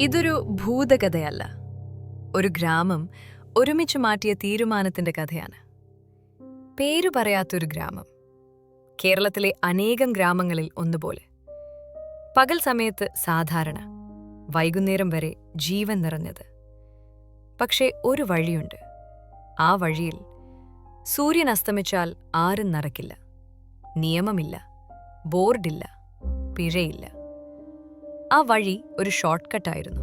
ഇതൊരു ഭൂതകഥയല്ല. ഒരു ഗ്രാമം ഒരുമിച്ച് മാറ്റിയ തീരുമാനത്തിന്റെ കഥയാണ്. പേരു പറയാത്തൊരു ഗ്രാമം. കേരളത്തിലെ അനേകം ഗ്രാമങ്ങളിൽ ഒന്നുപോലെ. പകൽ സമയത്ത് സാധാരണ വൈകുന്നേരം വരെ ജീവൻ നിറഞ്ഞത്. പക്ഷേ ഒരു വഴിയുണ്ട്. ആ വഴിയിൽ സൂര്യൻ അസ്തമിച്ചാൽ ആരും നടക്കില്ല. നിയമമില്ല ബോർഡില്ല പിഴയില്ല. ആ വഴി ഒരു ഷോർട്ട് കട്ടായിരുന്നു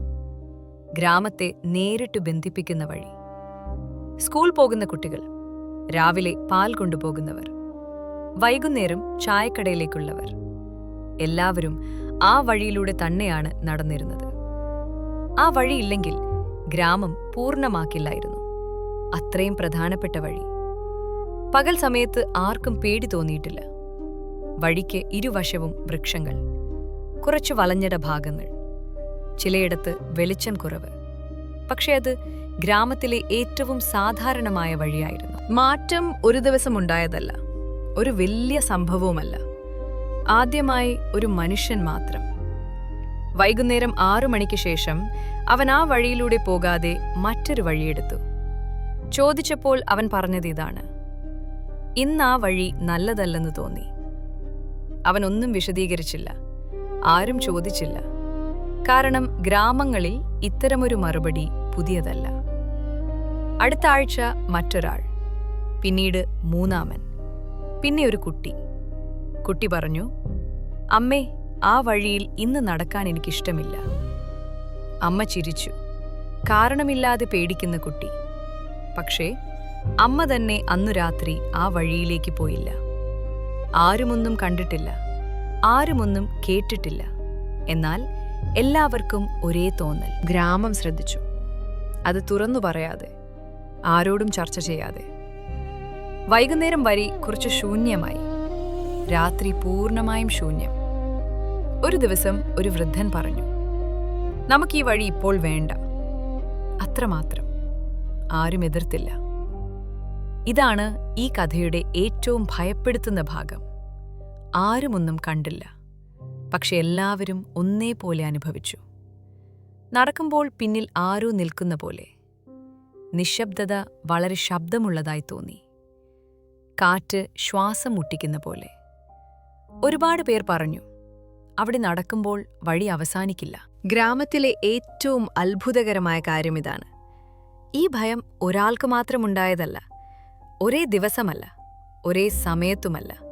ഗ്രാമത്തെ നേരിട്ട് ബന്ധിപ്പിക്കുന്ന വഴി. സ്കൂൾ പോകുന്ന കുട്ടികൾ രാവിലെ പാൽ കൊണ്ടുപോകുന്നവർ വൈകുന്നേരം ചായക്കടയിലേക്കുള്ളവർ എല്ലാവരും ആ വഴിയിലൂടെ തന്നെയാണ് നടന്നിരുന്നത്. ആ വഴിയില്ലെങ്കിൽ ഗ്രാമം പൂർണമാക്കില്ലായിരുന്നു. അത്രയും പ്രധാനപ്പെട്ട വഴി. പകൽ സമയത്ത് ആർക്കും പേടി തോന്നിയിട്ടില്ല. വഴിക്ക് ഇരുവശവും വൃക്ഷങ്ങൾ കുറച്ചു വളഞ്ഞിട ഭാഗങ്ങൾ. ചിലയിടത്ത് വെളിച്ചം കുറവ്. പക്ഷേ അത് ഗ്രാമത്തിലെ ഏറ്റവും സാധാരണമായ വഴിയായിരുന്നു. മാറ്റം ഒരു ദിവസം ഉണ്ടായതല്ല. ഒരു വലിയ സംഭവവുമല്ല. ആദ്യമായി ഒരു മനുഷ്യൻ മാത്രം. വൈകുന്നേരം ആറു മണിക്ക് ശേഷം അവൻ ആ വഴിയിലൂടെ പോകാതെ മറ്റൊരു വഴിയെടുത്തു. ചോദിച്ചപ്പോൾ അവൻ പറഞ്ഞത് ഇതാണ്. ഇന്ന് ആ വഴി നല്ലതല്ലെന്ന് തോന്നി. അവൻ ഒന്നും വിശദീകരിച്ചില്ല. ആരും ചോദിച്ചില്ല. കാരണം ഗ്രാമങ്ങളിൽ ഇത്തരമൊരു മറുപടി പുതിയതല്ല. അടുത്ത ആഴ്ച മറ്റൊരാൾ പിന്നീട് മൂന്നാമൻ പിന്നെ ഒരു കുട്ടി. കുട്ടി പറഞ്ഞു അമ്മേ ആ വഴിയിൽ ഇന്ന് നടക്കാൻ എനിക്കിഷ്ടമില്ല. അമ്മ ചിരിച്ചു. കാരണമില്ലാതെ പേടിക്കുന്ന കുട്ടി. പക്ഷേ അമ്മ തന്നെ അന്നു രാത്രി ആ വഴിയിലേക്ക് പോയില്ല. ആരുമൊന്നും കണ്ടിട്ടില്ല. ആരുമൊന്നും കേട്ടിട്ടില്ല. എന്നാൽ എല്ലാവർക്കും ഒരേ തോന്നൽ. ഗ്രാമം ശ്രദ്ധിച്ചു. അത് തുറന്നു പറയാതെ ആരോടും ചർച്ച ചെയ്യാതെ. വൈകുന്നേരം വരി കുറച്ച് ശൂന്യമായി. രാത്രി പൂർണമായും ശൂന്യം. ഒരു ദിവസം ഒരു വൃദ്ധൻ പറഞ്ഞു നമുക്ക് ഈ വഴി ഇപ്പോൾ വേണ്ട. അത്രമാത്രം. ആരും എതിർത്തില്ല. ഇതാണ് ഈ കഥയുടെ ഏറ്റവും ഭയപ്പെടുത്തുന്ന ഭാഗം. ആരുമൊന്നും കണ്ടില്ല. പക്ഷെ എല്ലാവരും ഒന്നേ പോലെ അനുഭവിച്ചു. നടക്കുമ്പോൾ പിന്നിൽ ആരോ നിൽക്കുന്ന പോലെ. നിശബ്ദത വളരെ ശബ്ദമുള്ളതായി തോന്നി. കാറ്റ് ശ്വാസം മുട്ടിക്കുന്ന പോലെ. ഒരുപാട് പേർ പറഞ്ഞു അവിടെ നടക്കുമ്പോൾ വഴി അവസാനിക്കില്ല. ഗ്രാമത്തിലെ ഏറ്റവും അത്ഭുതകരമായ കാര്യം ഇതാണ്. ഈ ഭയം ഒരാൾക്ക് മാത്രമുണ്ടായതല്ല ഒരേ ദിവസമല്ല ഒരേ സമയത്തുമല്ല.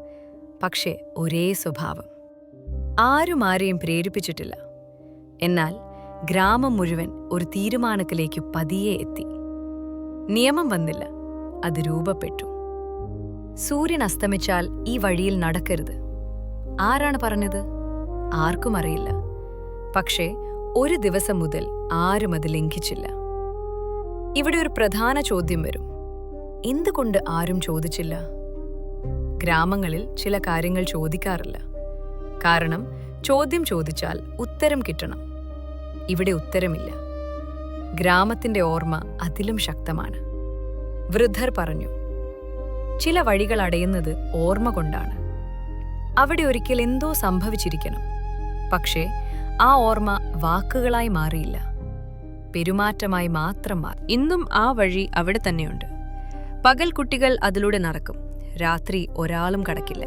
പക്ഷേ ഒരേ സ്വഭാവം. ആരും ആരെയും പ്രേരിപ്പിച്ചിട്ടില്ല. എന്നാൽ ഗ്രാമം മുഴുവൻ ഒരു തീരുമാനത്തിലേക്ക് പതിയെ എത്തി. നിയമം വന്നില്ല. അത് രൂപപ്പെട്ടു. സൂര്യൻ അസ്തമിച്ചാൽ ഈ വഴിയിൽ നടക്കരുത്. ആരാണ് പറഞ്ഞത്? ആർക്കും അറിയില്ല. പക്ഷേ ഒരു ദിവസം മുതൽ ആരും അത് ലംഘിച്ചില്ല. ഇവിടെ ഒരു പ്രധാന ചോദ്യം വരും. എന്തുകൊണ്ട് ആരും ചോദിച്ചില്ല? ഗ്രാമങ്ങളിൽ ചില കാര്യങ്ങൾ ചോദിക്കാറില്ല. കാരണം ചോദ്യം ചോദിച്ചാൽ ഉത്തരം കിട്ടണം. ഇവിടെ ഉത്തരമില്ല. ഗ്രാമത്തിന്റെ ഓർമ്മ അതിലും ശക്തമാണ്. വൃദ്ധർ പറഞ്ഞു ചില വഴികൾ അടയുന്നത് ഓർമ്മ കൊണ്ടാണ്. അവിടെ ഒരിക്കൽ എന്തോ സംഭവിച്ചിരിക്കണം. പക്ഷേ ആ ഓർമ്മ വാക്കുകളായി മാറിയില്ല. പെരുമാറ്റമായി മാത്രം മാറി. ഇന്നും ആ വഴി അവിടെ തന്നെയുണ്ട്. പകൽ കുട്ടികൾ അതിലൂടെ നടക്കും. രാത്രി ഒരാളും കടക്കില്ല.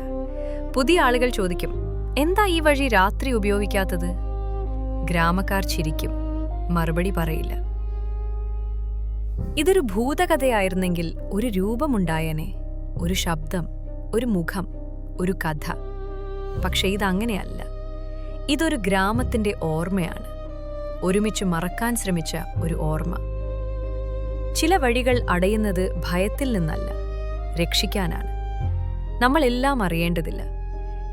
പുതിയ ആളുകൾ ചോദിക്കും എന്താ ഈ വഴി രാത്രി ഉപയോഗിക്കാത്തത്? ഗ്രാമക്കാർ ചിരിക്കും മറുപടി പറയില്ല. ഇതൊരു ഭൂതകഥയായിരുന്നെങ്കിൽ ഒരു രൂപമുണ്ടായനെ ഒരു ശബ്ദം ഒരു മുഖം ഒരു കഥ. പക്ഷെ ഇതങ്ങനെയല്ല. ഇതൊരു ഗ്രാമത്തിന്റെ ഓർമ്മയാണ്. ഒരുമിച്ച് മറക്കാൻ ശ്രമിച്ച ഒരു ഓർമ്മ. ചില വഴികൾ അടയുന്നത് ഭയത്തിൽ നിന്നല്ല രക്ഷിക്കാനാണ്. നമ്മളെല്ലാം അറിയേണ്ടതില്ല.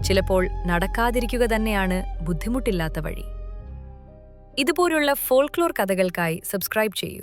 ചിലപ്പോൾ നടക്കാതിരിക്കുക തന്നെയാണ് ബുദ്ധിമുട്ടില്ലാത്ത വഴി. ഇതുപോലുള്ള ഫോൾക്ലോർ കഥകൾക്കായി സബ്സ്ക്രൈബ് ചെയ്യൂ.